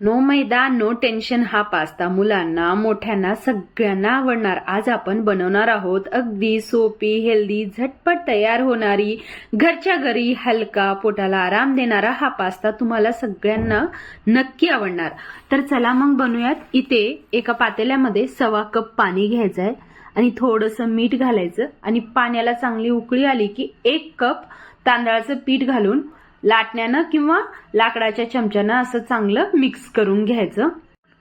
No मैदा no tension हा pasta मुलांना मोठ्यांना सगळ्यांना आवडणार. आज आपण बनवणार आहोत अगदी सोपी हेल्दी झटपट तयार होणारी घरच्या घरी हलका पोटाला आराम देणारा हा पास्ता तुम्हाला सगळ्यांना नक्की आवडणार. तर चला मग बनवूयात इथे एका पातेल्यामध्ये सव्वा कप पाणी घ्यायचं आहे आणि थोडंसं मीठ घालायचं. आणि पाण्याला चांगली उकळी आली की एक कप तांदळाचं पीठ घालून लाटण्यानं किंवा लाकडाच्या चमच्यानं असं चांगलं मिक्स करून घ्यायचं.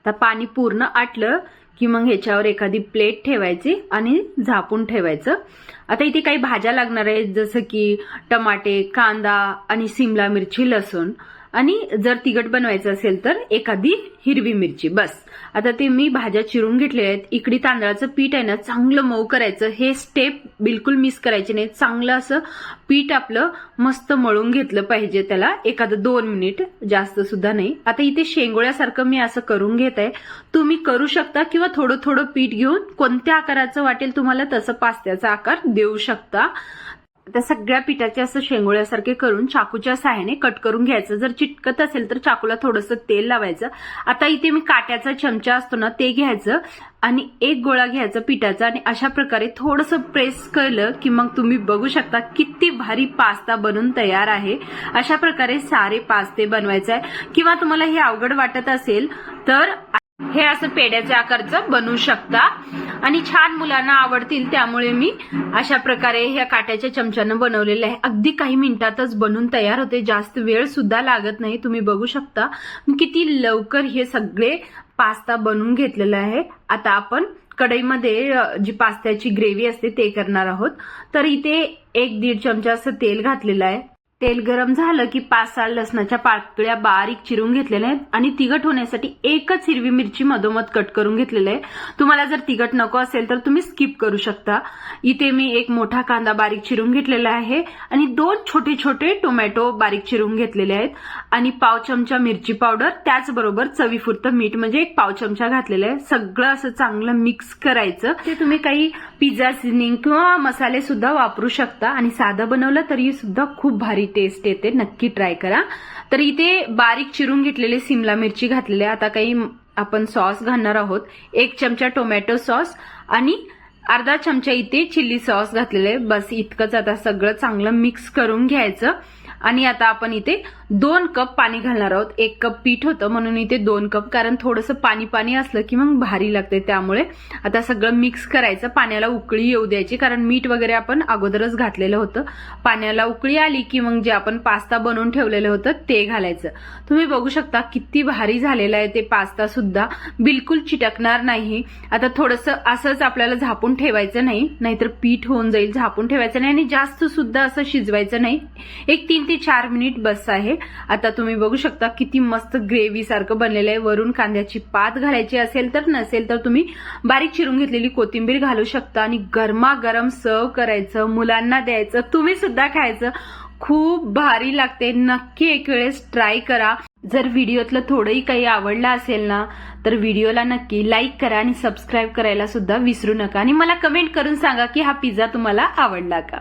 तर पाणी पूर्ण आटलं की मग ह्याच्यावर एखादी प्लेट ठेवायची आणि झापून ठेवायचं. आता इथे काही भाज्या लागणार आहेत जसं की टमाटे कांदा आणि सिमला मिरची लसूण. आणि जर तिखट बनवायचं असेल तर एखादी हिरवी मिरची बस. आता ते मी भाज्या चिरून घेतलेल्या आहेत. इकडे तांदळाचं पीठ आहे ना चांगलं मऊ करायचं. हे स्टेप बिलकुल मिस करायचे नाही चांगलं असं पीठ आपलं मस्त मळून घेतलं पाहिजे. त्याला एखादं दोन मिनिट जास्त सुद्धा नाही. आता इथे शेंगोळ्यासारखं मी असं करून घेत आहे. तुम्ही करू शकता किंवा थोडं थोडं पीठ घेऊन कोणत्या आकाराचं वाटेल तुम्हाला तसं पास्त्याचा आकार देऊ शकता. त्या सगळ्या पिठाचे असं शेंगोळ्यासारखे करून चाकूच्या सहाय्याने कट करून घ्यायचं. जर चिटकत असेल तर चाकूला थोडंसं तेल लावायचं. आता इथे मी काट्याचा चमचा असतो ना ते घ्यायचं आणि एक गोळा घ्यायचा पिठाचा आणि अशा प्रकारे थोडंसं प्रेस केलं की मग तुम्ही बघू शकता किती भारी पास्ता बनून तयार आहे. अशा प्रकारे सारे पास्ते बनवायचे आहे. किंवा तुम्हाला हे अवघड वाटत असेल तर हे असं पेड्याच्या आकारचं बनवू शकता. आणि छान मुलांना आवडतील त्यामुळे मी अशा प्रकारे ह्या काट्याच्या चमच्यानं बनवलेले आहे. अगदी काही मिनिटातच बनून तयार होते. जास्त वेळ सुद्धा लागत नाही. तुम्ही बघू शकता. किती लवकर हे सगळे पास्ता बनवून घेतलेलं आहे. आता आपण कढईमध्ये जी पास्त्याची ग्रेव्ही असते ते करणार आहोत. तर इथे एक दीड चमचा असं तेल घातलेलं आहे. तेल गरम झालं की पाच सहा लसणाच्या पाकळ्या बारीक चिरून घेतलेल्या आहेत आणि तिखट होण्यासाठी एकच हिरवी मिरची मधोमध कट करून घेतलेलं आहे. तुम्हाला जर तिखट नको असेल तर तुम्ही स्किप करू शकता. इथे मी एक मोठा कांदा बारीक चिरून घेतलेला आहे आणि दोन छोटे छोटे टोमॅटो बारीक चिरून घेतलेले आहेत. आणि पाव चमचा मिरची पावडर त्याचबरोबर चवीपुरतं मीठ म्हणजे एक पाव चमचा घातलेलं आहे. सगळं असं चांगलं मिक्स करायचं. ते तुम्ही काही पिझ्झा सिझनिंग किंवा मसाले सुद्धा वापरू शकता आणि साधं बनवलं तरी सुद्धा खूप भारी टेस्ट येते नक्की ट्राय करा. तर इथे बारीक चिरून घेतलेले सिमला मिरची घातलेले आता काही आपण सॉस घालणार आहोत. एक चमचा टोमॅटो सॉस आणि अर्धा चमचा इथे चिल्ली सॉस घातलेले बस इतकंच आता सगळं चांगलं मिक्स करून घ्यायचं. आणि आता आपण इथे दोन कप पाणी घालणार आहोत. एक कप पीठ होतं म्हणून इथे दोन कप कारण थोडंसं पाणी पाणी असलं की मग भारी लागते त्यामुळे. आता सगळं मिक्स करायचं. पाण्याला उकळी येऊ द्यायची कारण मीठ वगैरे आपण अगोदरच घातलेलं होतं. पाण्याला उकळी आली की मग जे आपण पास्ता बनवून ठेवलेलं होतं ते घालायचं. तुम्ही बघू शकता किती भारी झालेलं आहे ते पास्ता सुद्धा. बिलकुल चिटकणार नाही. आता थोडंसं असंच आपल्याला झापून ठेवायचं नाही नाहीतर पीठ होऊन जाईल झापून ठेवायचं नाही आणि जास्त सुद्धा असं शिजवायचं नाही. एक तीन ते चार मिनिट बस आहे. आहे आता तुम्ही बघू शकता किती मस्त ग्रेव्ही सारखं बनलेलं आहे. वरून कांद्याची पात घालायची असेल तर नसेल तर तुम्ही बारीक चिरून घेतलेली कोथिंबीर घालू शकता आणि गरमागरम सर्व करायचं मुलांना द्यायचं तुम्ही सुद्धा खायचं. खूप भारी लागते. नक्की एक वेळेस ट्राय करा. जर व्हिडिओतलं थोडंही काही आवडलं असेल ना तर व्हिडिओला नक्की लाईक करा आणि सबस्क्राईब करायला सुद्धा विसरू नका. आणि मला कमेंट करून सांगा की हा पिझ्झा तुम्हाला आवडला का?